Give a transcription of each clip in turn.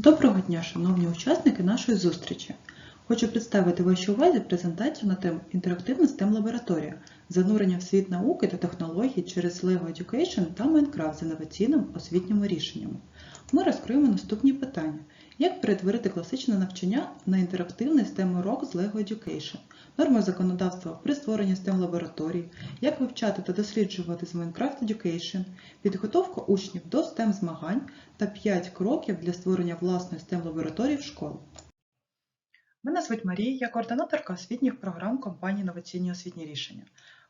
Доброго дня, шановні учасники нашої зустрічі. Хочу представити вашій увазі презентацію на тему Інтерактивна STEM лабораторія занурення в світ науки та технологій через LEGO Education та Minecraft з інноваційним освітніми рішеннями. Ми розкриємо наступні питання. Як перетворити класичне навчання на інтерактивний STEM урок з LEGO Education? Норми законодавства при створенні STEM лабораторій, як вивчати та досліджувати з Minecraft Education, підготовка учнів до STEM змагань та 5 кроків для створення власної STEM лабораторії в школу. Мене звуть Марія, я координаторка освітніх програм компанії Інноваційні освітні рішення.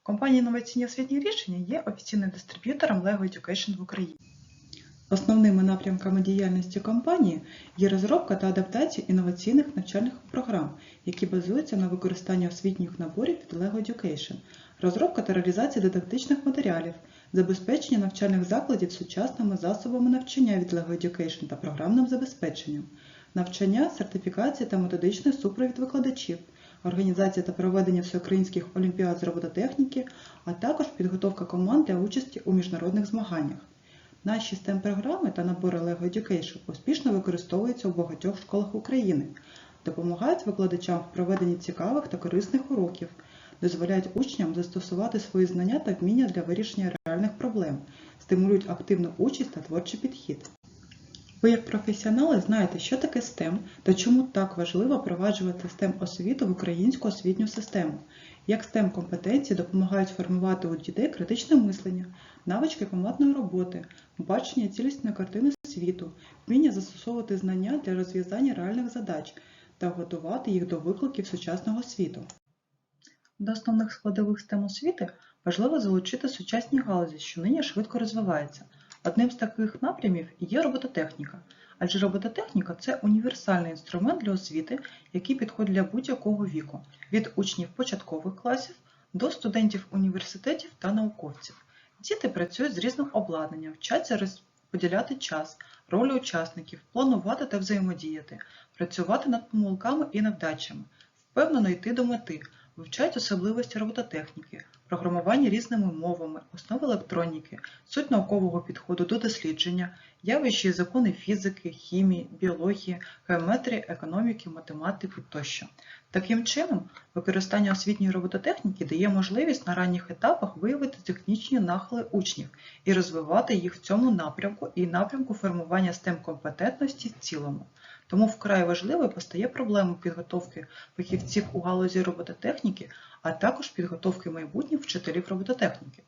Компанія Інноваційні освітні рішення є офіційним дистриб'ютором LEGO Education в Україні. Основними напрямками діяльності компанії є розробка та адаптація інноваційних навчальних програм, які базуються на використанні освітніх наборів від LEGO Education, розробка та реалізація дидактичних матеріалів, забезпечення навчальних закладів сучасними засобами навчання від LEGO Education та програмним забезпеченням, навчання, сертифікація та методичний супровід викладачів, організація та проведення всеукраїнських олімпіад з робототехніки, а також підготовка команд для участі у міжнародних змаганнях. Наші STEM програми та набори LEGO Education успішно використовуються у багатьох школах України, допомагають викладачам в проведенні цікавих та корисних уроків, дозволяють учням застосувати свої знання та вміння для вирішення реальних проблем, стимулюють активну участь та творчий підхід. Ви, як професіонали, знаєте, що таке STEM та чому так важливо впроваджувати STEM освіту в українську освітню систему, як STEM компетенції допомагають формувати у дітей критичне мислення, навички командної роботи, бачення цілісної картини світу, вміння застосовувати знання для розв'язання реальних задач та готувати їх до викликів сучасного світу. До основних складових STEM освіти важливо залучити сучасні галузі, що нині швидко розвиваються. Одним з таких напрямів є робототехніка, адже робототехніка це універсальний інструмент для освіти, який підходить для будь-якого віку, від учнів початкових класів до студентів університетів та науковців. Діти працюють з різним обладнанням, вчаться розподіляти час, ролі учасників, планувати та взаємодіяти, працювати над помилками і невдачами, впевнено йти до мети, вивчають особливості робототехніки, програмування різними мовами, основи електроніки, суть наукового підходу до дослідження, явища і закони фізики, хімії, біології, геометрії, економіки, математики тощо. Таким чином, використання освітньої робототехніки дає можливість на ранніх етапах виявити технічні нахили учнів і розвивати їх в цьому напрямку і напрямку формування STEM компетентності в цілому. Тому вкрай важливою постає проблема підготовки фахівців у галузі робототехніки, а також підготовки майбутніх вчителів робототехніки.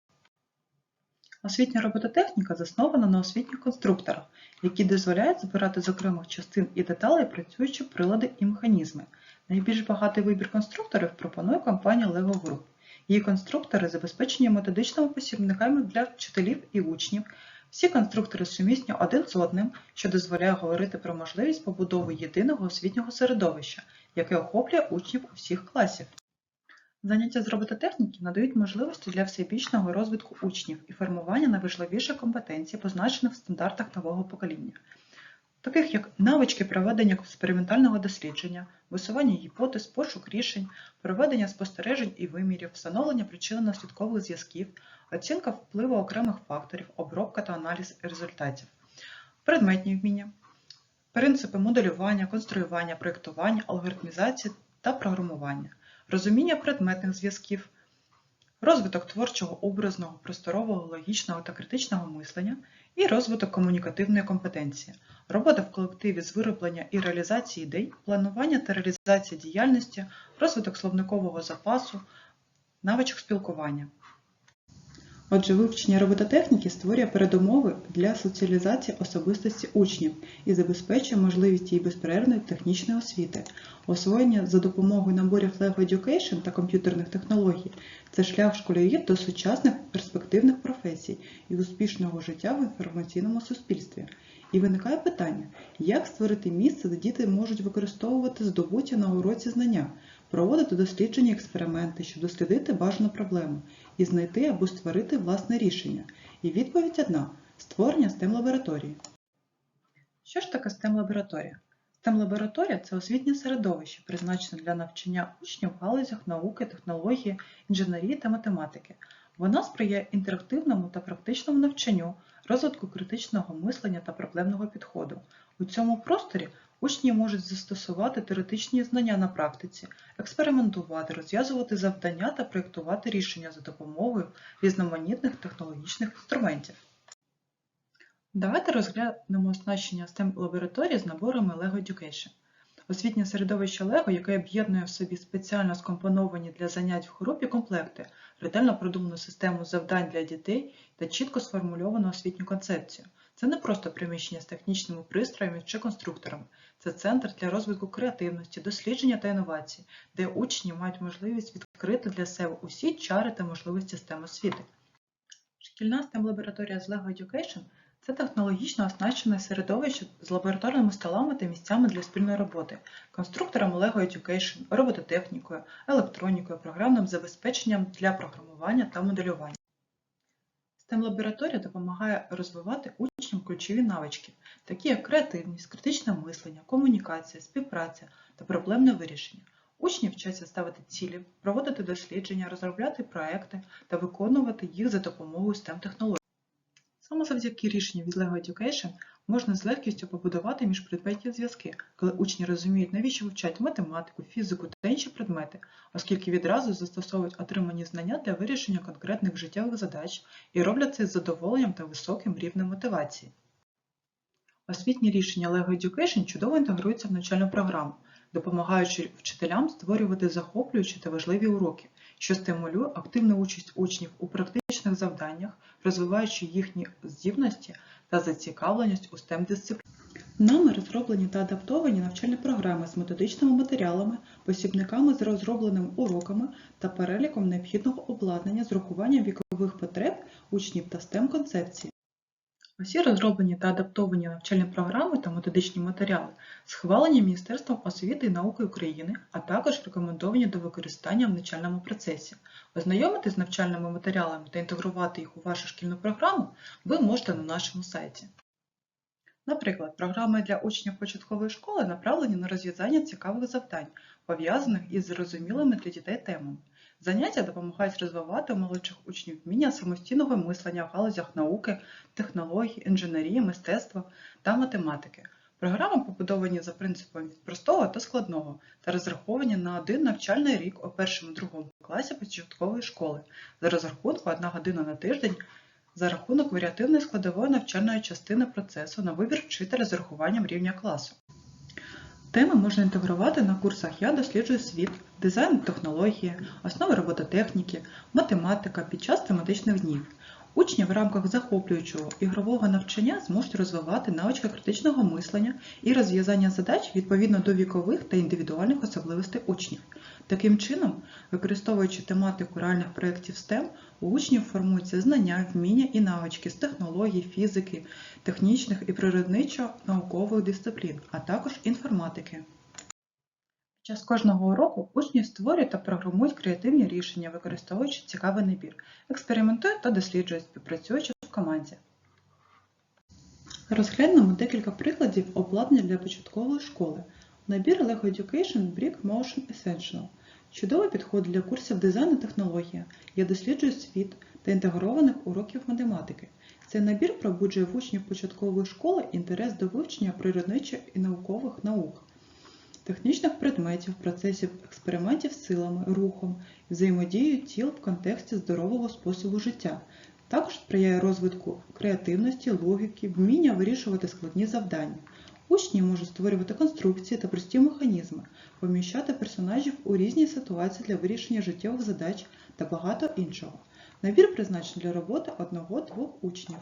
Освітня робототехніка заснована на освітніх конструкторах, які дозволяють збирати з окремих частин і деталей працюючі прилади і механізми. Найбільш багатий вибір конструкторів пропонує компанія LEGO Group. Її конструктори забезпечені методичними посібниками для вчителів і учнів. Всі конструктори сумісні один з одним, що дозволяє говорити про можливість побудови єдиного освітнього середовища, яке охоплює учнів усіх класів. Заняття з робототехніки надають можливості для всебічного розвитку учнів і формування найважливіших компетенцій, позначених в стандартах нового покоління, таких як навички проведення експериментального дослідження, висування гіпотез, пошук рішень, проведення спостережень і вимірів, встановлення причинно-наслідкових зв'язків, оцінка впливу окремих факторів, обробка та аналіз результатів, предметні вміння, принципи моделювання, конструювання, проєктування, алгоритмізації та програмування розуміння предметних зв'язків, розвиток творчого, образного, просторового, логічного та критичного мислення і розвиток комунікативної компетенції, робота в колективі з вироблення і реалізації ідей, планування та реалізація діяльності, розвиток словникового запасу, навичок спілкування. Отже, вивчення робототехніки створює передумови для соціалізації особистості учнів і забезпечує можливість її безперервної технічної освіти. Освоєння за допомогою наборів LEGO Education та комп'ютерних технологій це шлях школярів до сучасних перспективних професій і успішного життя в інформаційному суспільстві. І виникає питання, як створити місце, де діти можуть використовувати здобуті на уроці знання, проводити дослідження експерименти, щоб дослідити бажану проблему і знайти або створити власне рішення. І відповідь одна створення STEM лабораторії. Що ж таке STEM лабораторія? STEM лабораторія це освітнє середовище, призначене для навчання учнів в галузях науки, технології, інженерії та математики. Вона сприяє інтерактивному та практичному навчанню, розвитку критичного мислення та проблемного підходу. У цьому просторі учні можуть застосувати теоретичні знання на практиці, експериментувати, розв'язувати завдання та проєктувати рішення за допомогою різноманітних технологічних інструментів. Давайте розглянемо оснащення STEM лабораторії з наборами LEGO Education. Освітнє середовище LEGO, яке об'єднує в собі спеціально скомпоновані для занять в групі комплекти, ретельно продуману систему завдань для дітей та чітко сформульовану освітню концепцію. Це не просто приміщення з технічними пристроями чи конструкторами, це центр для розвитку креативності, дослідження та інновацій, де учні мають можливість відкрити для себе усі чари та можливості STEM освіти. Шкільна STEM лабораторія з LEGO Education це технологічно оснащене середовище з лабораторними столами та місцями для спільної роботи, конструкторами LEGO Education, робототехнікою, електронікою, програмним забезпеченням для програмування та моделювання. STEM-лабораторія допомагає розвивати учням ключові навички, такі як креативність, критичне мислення, комунікація, співпраця та проблемне вирішення. Учні вчаться ставити цілі, проводити дослідження, розробляти проекти та виконувати їх за допомогою STEM-технологій. Саме завдяки рішенню від LEGO Education можна з легкістю побудувати міжпредметні зв'язки, коли учні розуміють, навіщо вивчають математику, фізику та інші предмети, оскільки відразу застосовують отримані знання для вирішення конкретних життєвих задач і роблять це з задоволенням та високим рівнем мотивації. Освітні рішення LEGO Education чудово інтегруються в навчальну програму, допомагаючи вчителям створювати захоплюючі та важливі уроки, що стимулює активну участь учнів у практичних завданнях, розвиваючи їхні здібності та зацікавленість у stem дисципліні. Нами розроблені та адаптовані навчальні програми з методичними матеріалами, посібниками з розробленими уроками та переліком необхідного обладнання з урахуванням вікових потреб учнів та STEM концепцій. Усі розроблені та адаптовані навчальні програми та методичні матеріали схвалені Міністерством освіти і науки України, а також рекомендовані до використання в навчальному процесі. Ознайомитись з навчальними матеріалами та інтегрувати їх у вашу шкільну програму ви можете на нашому сайті. Наприклад, програми для учнів початкової школи направлені на розв'язання цікавих завдань, пов'язаних із зрозумілими для дітей темами. Заняття допомагають розвивати у молодших учнів вміння самостійного мислення в галузях науки, технологій, інженерії, мистецтва та математики. Програми побудовані за принципом від простого до складного та розраховані на один навчальний рік у першому-другому класі початкової школи за розрахунку 1 година на тиждень за рахунок варіативної складової навчальної частини процесу на вибір вчителя з урахуванням рівня класу. Теми можна інтегрувати на курсах Я досліджую світ, дизайн технології, основи робототехніки, математика під час тематичних днів. Учні в рамках захоплюючого ігрового навчання зможуть розвивати навички критичного мислення і розв'язання задач відповідно до вікових та індивідуальних особливостей учнів. Таким чином, використовуючи тематику реальних проєктів STEM, у учнів формуються знання, вміння і навички з технологій, фізики, технічних і природничо-наукових дисциплін, а також інформатики. Під час кожного уроку учні створюють та програмують креативні рішення, використовуючи цікавий набір, експериментують та досліджують, співпрацюючи в команді. Розглянемо декілька прикладів обладнання для початкової школи. Набір LEGO Education Brick Motion Essential. Чудовий підход для курсів дизайну технологія. Я досліджую світ та інтегрованих уроків математики. Цей набір пробуджує в учнів початкової школи інтерес до вивчення природничих і наукових наук, технічних предметів, процесів експериментів з силами, рухом, взаємодією тіл в контексті здорового способу життя. Також сприяє розвитку креативності, логіки, вміння вирішувати складні завдання. Учні можуть створювати конструкції та прості механізми, поміщати персонажів у різні ситуації для вирішення життєвих задач та багато іншого. Набір призначений для роботи одного-двох учнів.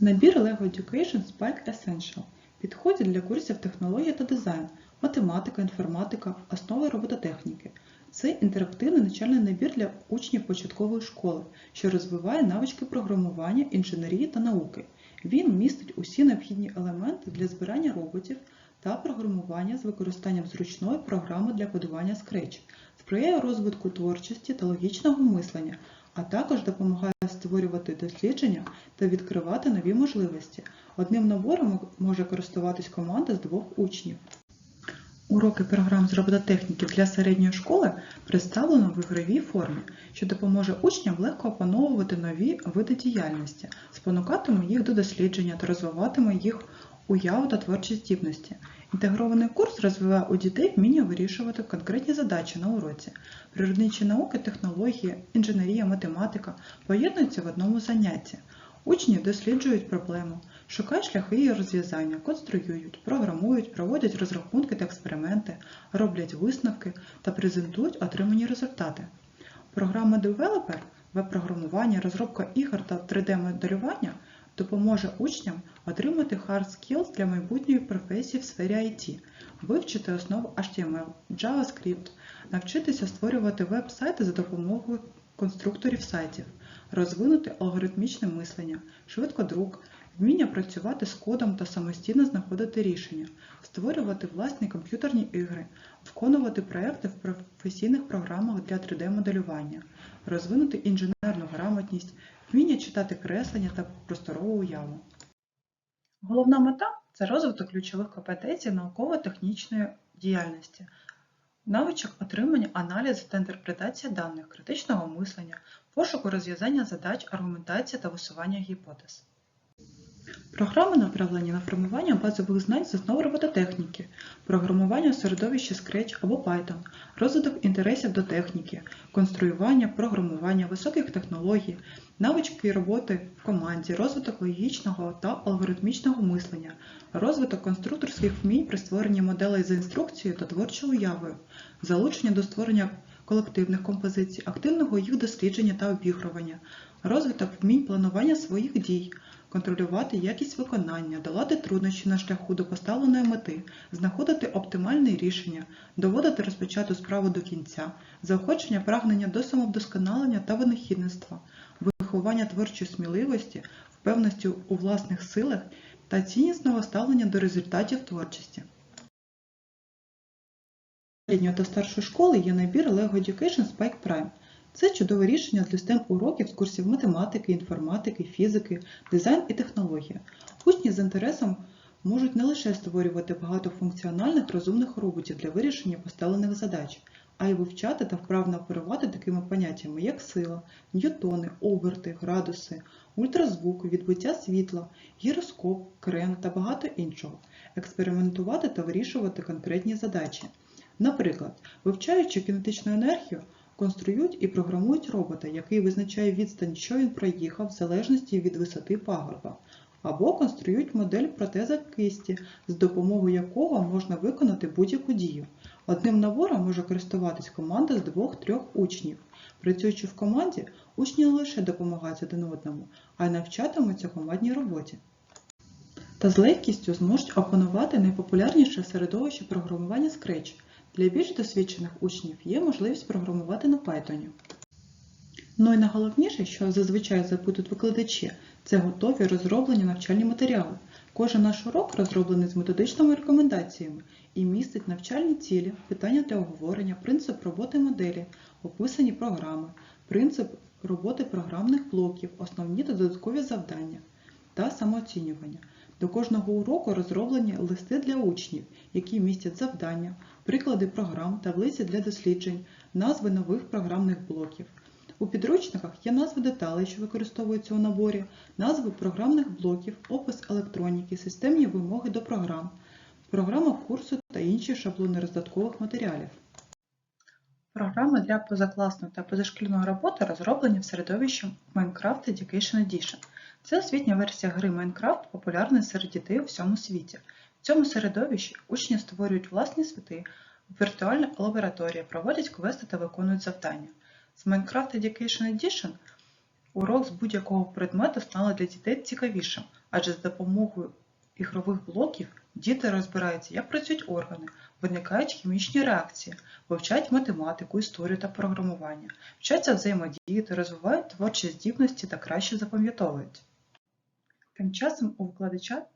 Набір LEGO Education Spike Essential підходить для курсів технології та дизайн, математика, інформатика, основи робототехніки. Це інтерактивний навчальний набір для учнів початкової школи, що розвиває навички програмування, інженерії та науки. Він містить усі необхідні елементи для збирання роботів та програмування з використанням зручної програми для кодування Scratch, сприяє розвитку творчості та логічного мислення, а також допомагає створювати дослідження та відкривати нові можливості. Одним набором може користуватись команда з двох учнів. Уроки програм з робототехніки для середньої школи представлено в ігровій формі, що допоможе учням легко опановувати нові види діяльності, спонукатиме їх до дослідження та розвиватиме їх уяву та творчі здібності. Інтегрований курс розвиває у дітей вміння вирішувати конкретні задачі на уроці. Природничі науки, технології, інженерія, математика поєднуються в одному занятті. Учні досліджують проблему, шукають шляхи її розв'язання, конструюють, програмують, проводять розрахунки та експерименти, роблять висновки та презентують отримані результати. Програма Developer, веб-програмування, розробка ігор та 3D-моделювання допоможе учням отримати hard skills для майбутньої професії в сфері IT, вивчити основу HTML, JavaScript, навчитися створювати веб-сайти за допомогою конструкторів сайтів, розвинути алгоритмічне мислення, швидкодрук, вміння працювати з кодом та самостійно знаходити рішення, створювати власні комп'ютерні ігри, виконувати проекти в професійних програмах для 3D-моделювання, розвинути інженерну грамотність, вміння читати креслення та просторову уяву. Головна мета це розвиток ключових компетенцій науково-технічної діяльності, навичок отримання, аналізу та інтерпретації даних, критичного мислення, пошуку розв'язання задач, аргументації та висування гіпотез. Програми направлені на формування базових знань з основ робототехніки, програмування у середовищі Scratch або Python, розвиток інтересів до техніки, конструювання, програмування високих технологій, навички роботи в команді, розвиток логічного та алгоритмічного мислення, розвиток конструкторських вмінь при створенні моделей за інструкцією та творчою уявою, залучення до створення колективних композицій, активного їх дослідження та обігрування, розвиток вмінь планування своїх дій, контролювати якість виконання, долати труднощі на шляху до поставленої мети, знаходити оптимальне рішення, доводити розпочату справу до кінця, заохочення прагнення до самовдосконалення та винахідництва, виховання творчої сміливості, впевненості у власних силах та ціннісного ставлення до результатів творчості. Середньої та старшої школи є набір LEGO Education Spike Prime. Це чудове рішення для STEM уроків з курсів математики, інформатики, фізики, дизайн і технологія. Учні з інтересом можуть не лише створювати багатофункціональних розумних роботів для вирішення поставлених задач, а й вивчати та вправно оперувати такими поняттями, як сила, ньютони, оберти, градуси, ультразвук, відбиття світла, гіроскоп, крен та багато іншого, експериментувати та вирішувати конкретні задачі. Наприклад, вивчаючи кінетичну енергію, конструюють і програмують робота, який визначає відстань, що він проїхав в залежності від висоти пагорба, або конструюють модель протеза кисті, з допомогою якого можна виконати будь-яку дію. Одним набором може користуватись команда з двох-трьох учнів. Працюючи в команді, учні не лише допомагають один одному, а й навчатимуться командній роботі. Та з легкістю зможуть опанувати найпопулярніше середовище програмування Scratch. Для більш досвідчених учнів є можливість програмувати на Python. Ну і найголовніше, що зазвичай запитують викладачі, це готові розроблені навчальні матеріали. Кожен наш урок розроблений з методичними рекомендаціями і містить навчальні цілі, питання для обговорення, принцип роботи моделі, описані програми, принцип роботи програмних блоків, основні та додаткові завдання та самооцінювання. До кожного уроку розроблені листи для учнів, які містять завдання, приклади програм, таблиці для досліджень, назви нових програмних блоків. У підручниках є назви деталей, що використовуються у наборі, назви програмних блоків, опис електроніки, системні вимоги до програм, програма курсу та інші шаблони роздаткових матеріалів. Програми для позакласної та позашкільної роботи розроблені в середовищі Minecraft Education Edition. Це освітня версія гри Minecraft, популярна серед дітей у всьому світі. В цьому середовищі учні створюють власні світи, віртуальна лабораторія, проводять квести та виконують завдання. З Minecraft Education Edition урок з будь-якого предмету стане для дітей цікавішим, адже з допомогою ігрових блоків діти розбираються, як працюють органи, виникають хімічні реакції, вивчають математику, історію та програмування, вчаться взаємодіяти, розвивають творчі здібності та краще запам'ятовують. Тим часом у викладача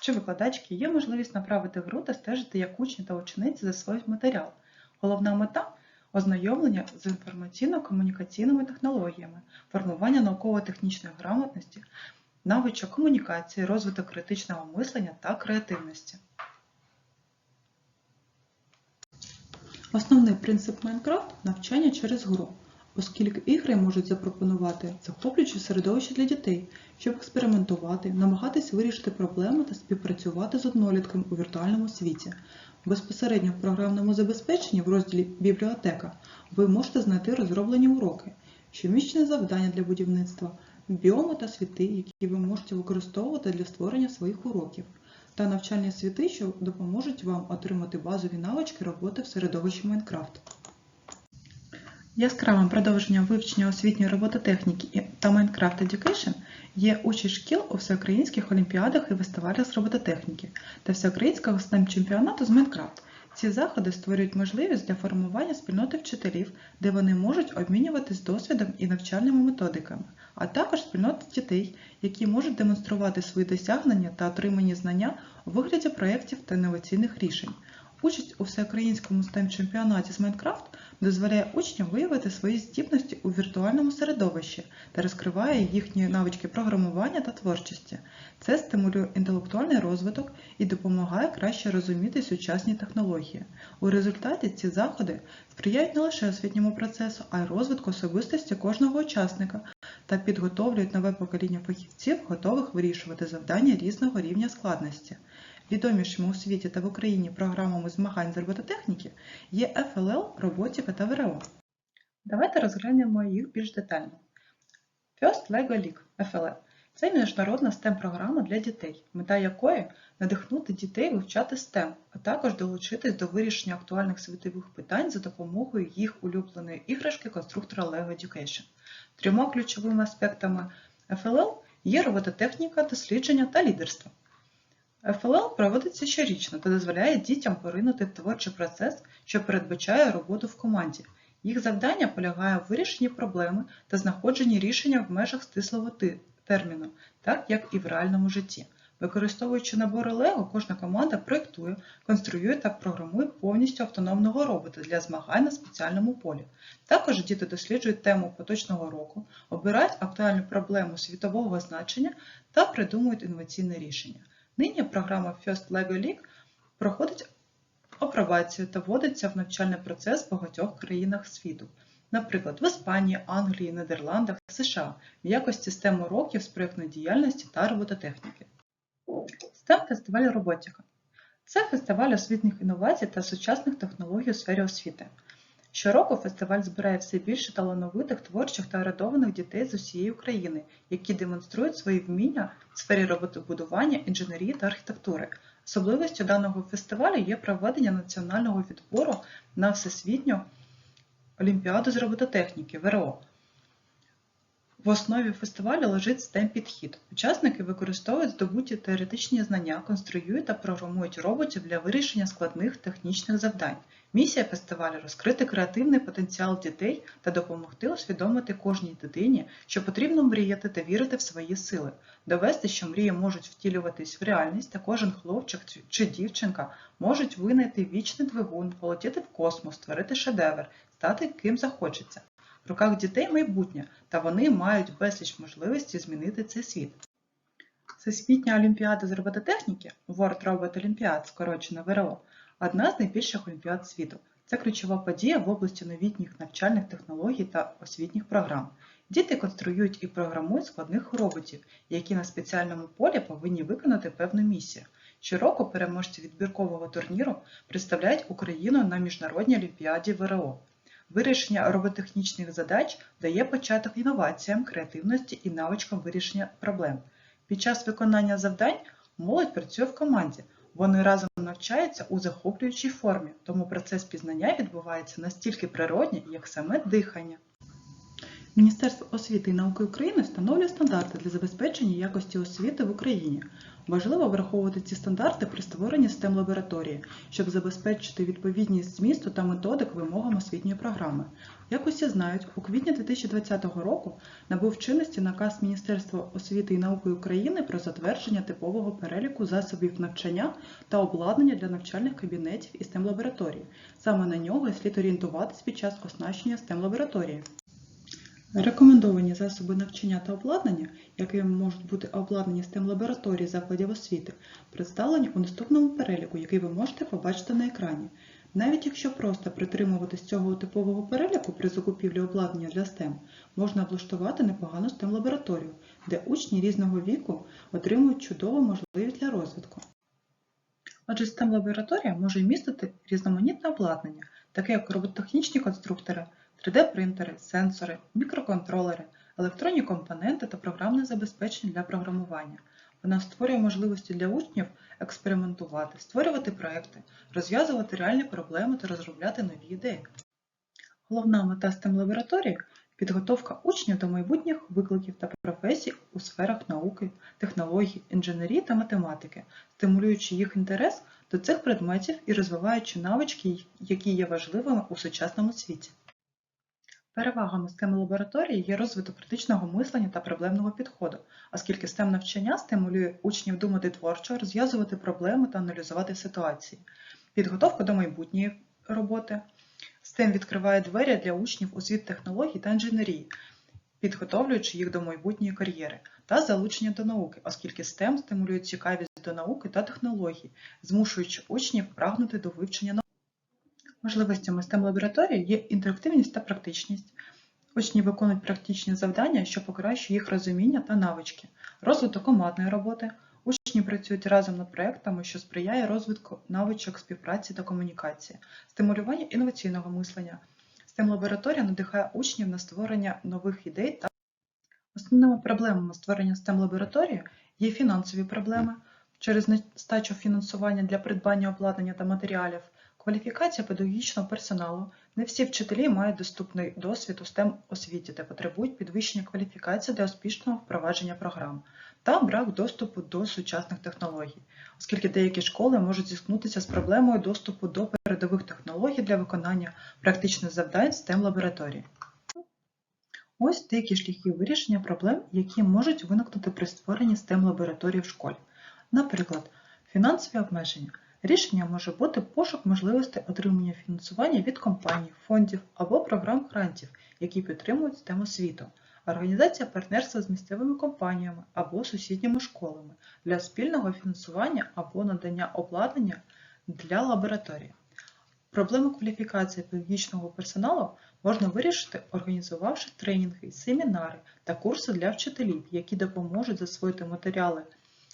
чи викладачки є можливість направити гру та стежити, як учні та учениці засвоюють матеріал. Головна мета ознайомлення з інформаційно-комунікаційними технологіями, формування науково-технічної грамотності, навичок комунікації, розвиток критичного мислення та креативності. Основний принцип Майнкрафт навчання через гру, оскільки ігри можуть запропонувати захоплююче середовище для дітей, щоб експериментувати, намагатись вирішити проблеми та співпрацювати з однолітком у віртуальному світі. Безпосередньо в програмному забезпеченні в розділі Бібліотека ви можете знайти розроблені уроки, щомісячне завдання для будівництва, біоми та світи, які ви можете використовувати для створення своїх уроків, та навчальні світи, що допоможуть вам отримати базові навички роботи в середовищі Майнкрафт. Яскравим продовженням вивчення освітньої робототехніки та Minecraft Education є участь шкіл у всеукраїнських олімпіадах і фестивалях з робототехніки та всеукраїнського STEM чемпіонату з Minecraft. Ці заходи створюють можливість для формування спільноти вчителів, де вони можуть обмінюватись досвідом і навчальними методиками, а також спільноти дітей, які можуть демонструвати свої досягнення та отримані знання у вигляді проєктів та інноваційних рішень. Участь у всеукраїнському STEM чемпіонаті з Minecraft дозволяє учням виявити свої здібності у віртуальному середовищі та розкриває їхні навички програмування та творчості. Це стимулює інтелектуальний розвиток і допомагає краще розуміти сучасні технології. У результаті ці заходи сприяють не лише освітньому процесу, а й розвитку особистості кожного учасника та підготовлюють нове покоління фахівців, готових вирішувати завдання різного рівня складності. Відомішими у світі та в Україні програмами змагань з робототехніки є FLL, роботіка та ВРО. Давайте розглянемо їх більш детально. First LEGO League FLL це міжнародна STEM-програма для дітей, мета якої надихнути дітей вивчати STEM, а також долучитись до вирішення актуальних світових питань за допомогою їх улюбленої іграшки конструктора LEGO Education. Трьома ключовими аспектами FLL є робототехніка, дослідження та лідерство. FLL проводиться щорічно та дозволяє дітям поринути в творчий процес, що передбачає роботу в команді. Їх завдання полягає в вирішенні проблеми та знаходженні рішення в межах стислого терміну, так як і в реальному житті. Використовуючи набори Lego, кожна команда проєктує, конструює та програмує повністю автономного робота для змагань на спеціальному полі. Також діти досліджують тему поточного року, обирають актуальну проблему світового значення та придумують інноваційне рішення. Нині програма First LEGO League проходить апробацію та вводиться в навчальний процес в багатьох країнах світу, наприклад, в Іспанії, Англії, Нідерландах, США в якості STEM уроків з проєктної діяльності та робототехніки. STEM фестиваль роботіка це фестиваль освітніх інновацій та сучасних технологій у сфері освіти. Щороку фестиваль збирає все більше талановитих, творчих та орієнтованих дітей з усієї України, які демонструють свої вміння в сфері роботобудування, інженерії та архітектури. Особливістю даного фестивалю є проведення національного відбору на всесвітню олімпіаду з робототехніки ВРО. В основі фестивалю лежить STEM підхід. Учасники використовують здобуті теоретичні знання, конструюють та програмують роботів для вирішення складних технічних завдань. Місія фестивалю розкрити креативний потенціал дітей та допомогти усвідомити кожній дитині, що потрібно мріяти та вірити в свої сили, довести, що мрії можуть втілюватись в реальність, та кожен хлопчик чи дівчинка можуть винайти вічний двигун, полетіти в космос, створити шедевр, стати ким захочеться. В руках дітей майбутнє, та вони мають безліч можливостей змінити цей світ. Всесвітня олімпіада з робототехніки World Robot Olympiad, скорочено ВРО, одна з найбільших олімпіад світу. Це ключова подія в області новітніх навчальних технологій та освітніх програм. Діти конструюють і програмують складних роботів, які на спеціальному полі повинні виконати певну місію. Щороку переможці відбіркового турніру представляють Україну на міжнародній олімпіаді ВРО. Вирішення роботехнічних задач дає початок інноваціям, креативності і навичкам вирішення проблем. Під час виконання завдань молодь працює в команді. Вони разом навчаються у захоплюючій формі, тому процес пізнання відбувається настільки природній, як саме дихання. Міністерство освіти і науки України встановлює стандарти для забезпечення якості освіти в Україні. Важливо враховувати ці стандарти при створенні STEM лабораторії, щоб забезпечити відповідність змісту та методик вимогам освітньої програми. Як усі знають, у квітні 2020 року набув чинності наказ Міністерства освіти і науки України про затвердження типового переліку засобів навчання та обладнання для навчальних кабінетів і STEM лабораторій. Саме на нього слід орієнтуватись під час оснащення STEM лабораторії. Рекомендовані засоби навчання та обладнання, якими можуть бути обладнані STEM лабораторії закладів освіти, представлені у наступному переліку, який ви можете побачити на екрані. Навіть якщо просто притримуватись цього типового переліку при закупівлі обладнання для STEM, можна облаштувати непогану STEM лабораторію, де учні різного віку отримують чудову можливість для розвитку. Отже, STEM лабораторія може містити різноманітне обладнання, таке як робототехнічні конструктори, 3D-принтери, сенсори, мікроконтролери, електронні компоненти та програмне забезпечення для програмування. Вона створює можливості для учнів експериментувати, створювати проекти, розв'язувати реальні проблеми та розробляти нові ідеї. Головна мета STEM лабораторії підготовка учнів до майбутніх викликів та професій у сферах науки, технологій, інженерії та математики, стимулюючи їх інтерес до цих предметів і розвиваючи навички, які є важливими у сучасному світі. Перевагами STEM лабораторії є розвиток критичного мислення та проблемного підходу, оскільки STEM навчання стимулює учнів думати творчо, розв'язувати проблеми та аналізувати ситуації, підготовка до майбутньої роботи. STEM відкриває двері для учнів у світ технологій та інженерії, підготовлюючи їх до майбутньої кар'єри та залучення до науки, оскільки STEM стимулює цікавість до науки та технологій, змушуючи учнів прагнути до вивчення науки. Можливостями STEM лабораторії є інтерактивність та практичність. Учні виконують практичні завдання, що покращує їх розуміння та навички, розвиток командної роботи. Учні працюють разом над проектами, що сприяє розвитку навичок співпраці та комунікації, стимулювання інноваційного мислення. STEM лабораторія надихає учнів на створення нових ідей та основними проблемами створення STEM лабораторії є фінансові проблеми через нестачу фінансування для придбання обладнання та матеріалів, кваліфікація педагогічного персоналу. Не всі вчителі мають доступний досвід у STEM освіті та потребують підвищення кваліфікації для успішного впровадження програм та брак доступу до сучасних технологій, оскільки деякі школи можуть зіткнутися з проблемою доступу до передових технологій для виконання практичних завдань STEM лабораторії. Ось деякі шляхи вирішення проблем, які можуть виникнути при створенні STEM лабораторії в школі. Наприклад, фінансові обмеження. Рішення може бути пошук можливостей отримання фінансування від компаній, фондів або програм грантів, які підтримують STEM освіту, організація партнерства з місцевими компаніями або сусідніми школами для спільного фінансування або надання обладнання для лабораторії. Проблему кваліфікації педагогічного персоналу можна вирішити, організувавши тренінги, семінари та курси для вчителів, які допоможуть засвоїти матеріали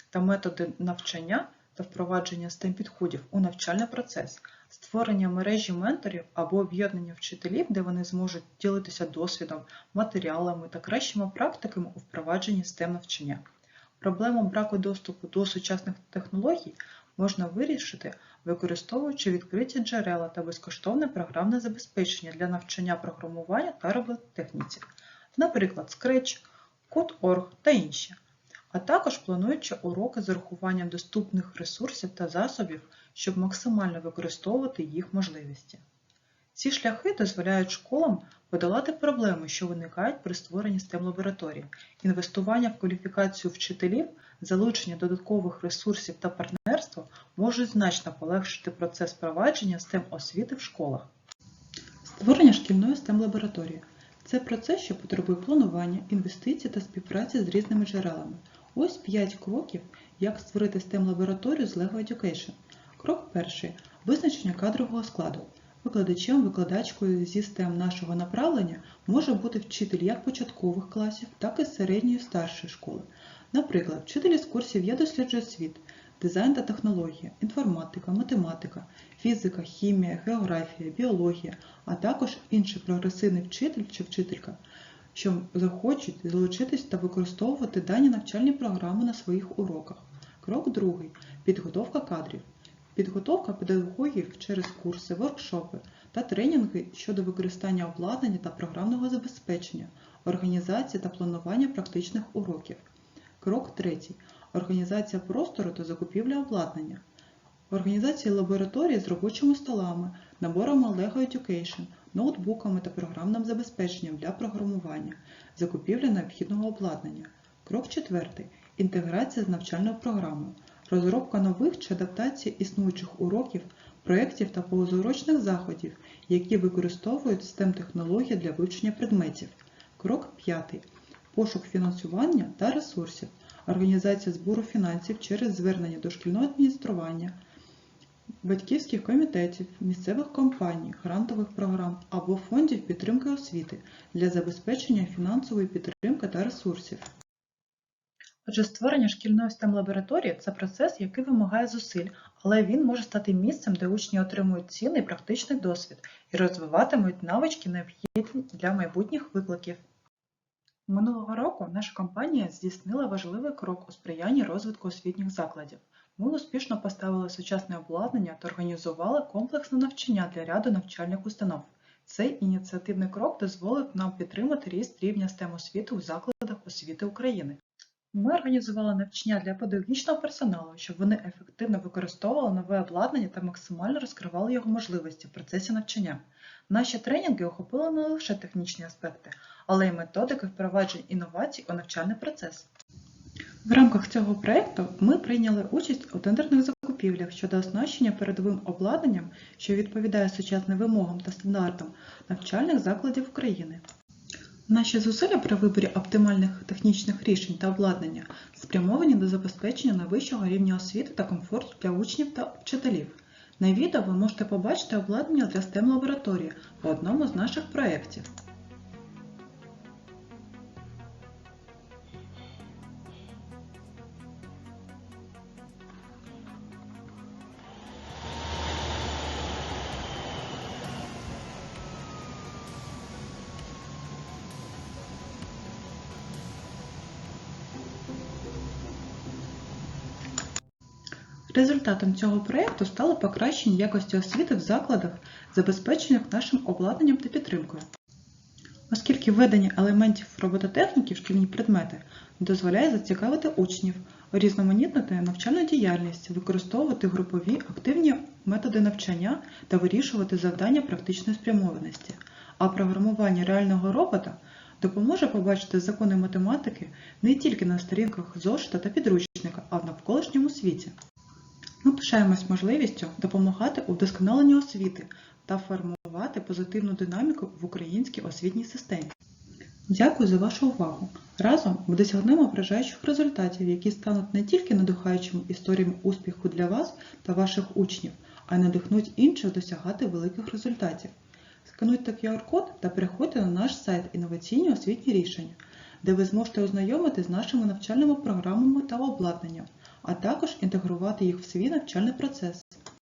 та методи навчання та впровадження STEM підходів у навчальний процес, створення мережі менторів або об'єднання вчителів, де вони зможуть ділитися досвідом, матеріалами та кращими практиками у впровадженні STEM навчання. Проблему браку доступу до сучасних технологій можна вирішити, використовуючи відкриті джерела та безкоштовне програмне забезпечення для навчання програмування та робототехніці, наприклад, Scratch, Code.org та інші а також плануючи уроки з урахуванням доступних ресурсів та засобів, щоб максимально використовувати їх можливості. Ці шляхи дозволяють школам подолати проблеми, що виникають при створенні STEM лабораторії, інвестування в кваліфікацію вчителів, залучення додаткових ресурсів та партнерство можуть значно полегшити процес впровадження STEM освіти в школах. Створення шкільної STEM лабораторії це процес, що потребує планування, інвестицій та співпраці з різними джерелами. Ось 5 кроків, як створити STEM лабораторію з LEGO Education. Крок перший визначення кадрового складу. Викладачем, викладачкою зі STEM нашого направлення може бути вчитель як початкових класів, так і середньої старшої школи. Наприклад, вчителі з курсів «Я досліджую світ», дизайн та технологія, інформатика, математика, фізика, хімія, географія, біологія, а також інший прогресивний вчитель чи вчителька, що захочуть залучитись та використовувати дані навчальні програми на своїх уроках. Крок другий підготовка кадрів. Підготовка педагогів через курси, воркшопи та тренінги щодо використання обладнання та програмного забезпечення, організації та планування практичних уроків. Крок третій. Організація простору та закупівля обладнання. Організація лабораторії з робочими столами, наборами LEGO Education, ноутбуками та програмним забезпеченням для програмування, закупівля необхідного обладнання. Крок четвертий. Інтеграція з навчальною програмою, розробка нових чи адаптація існуючих уроків, проєктів та позаурочних заходів, які використовують STEM технології для вивчення предметів. Крок п'ятий. Пошук фінансування та ресурсів, організація збору фінансів через звернення до шкільного адміністрування, батьківських комітетів, місцевих компаній, грантових програм або фондів підтримки освіти для забезпечення фінансової підтримки та ресурсів. Отже, створення шкільної STEM лабораторії це процес, який вимагає зусиль, але він може стати місцем, де учні отримують цінний практичний досвід і розвиватимуть навички, необхідні для майбутніх викликів. Минулого року наша компанія здійснила важливий крок у сприянні розвитку освітніх закладів. Ми успішно поставили сучасне обладнання та організували комплексне навчання для ряду навчальних установ. Цей ініціативний крок дозволив нам підтримати ріст рівня STEM освіти у закладах освіти України. Ми організували навчання для педагогічного персоналу, щоб вони ефективно використовували нове обладнання та максимально розкривали його можливості в процесі навчання. Наші тренінги охопили не лише технічні аспекти, але й методики впроваджень інновацій у навчальний процес. В рамках цього проєкту ми прийняли участь у тендерних закупівлях щодо оснащення передовим обладнанням, що відповідає сучасним вимогам та стандартам навчальних закладів України. Наші зусилля при виборі оптимальних технічних рішень та обладнання спрямовані до забезпечення найвищого рівня освіти та комфорту для учнів та вчителів. На відео ви можете побачити обладнання для STEM лабораторії по одному з наших проєктів. Результатом цього проєкту стало покращення якості освіти в закладах, забезпечених нашим обладнанням та підтримкою. Оскільки введення елементів робототехніки в шкільні предмети дозволяє зацікавити учнів, різноманітнити навчальну діяльність, використовувати групові активні методи навчання та вирішувати завдання практичної спрямованості. А програмування реального робота допоможе побачити закони математики не тільки на сторінках зошита та підручника, а в навколишньому світі. Ми пишаємось можливістю допомагати у вдосконаленні освіти та формувати позитивну динаміку в українській освітній системі. Дякую за вашу увагу. Разом ми досягнемо вражаючих результатів, які стануть не тільки надихаючими історіями успіху для вас та ваших учнів, а й надихнуть інших досягати великих результатів. Скануйте QR-код та переходьте на наш сайт Інноваційні освітні рішення, де ви зможете ознайомитися з нашими навчальними програмами та обладнанням, а також інтегрувати їх в свій навчальний процес.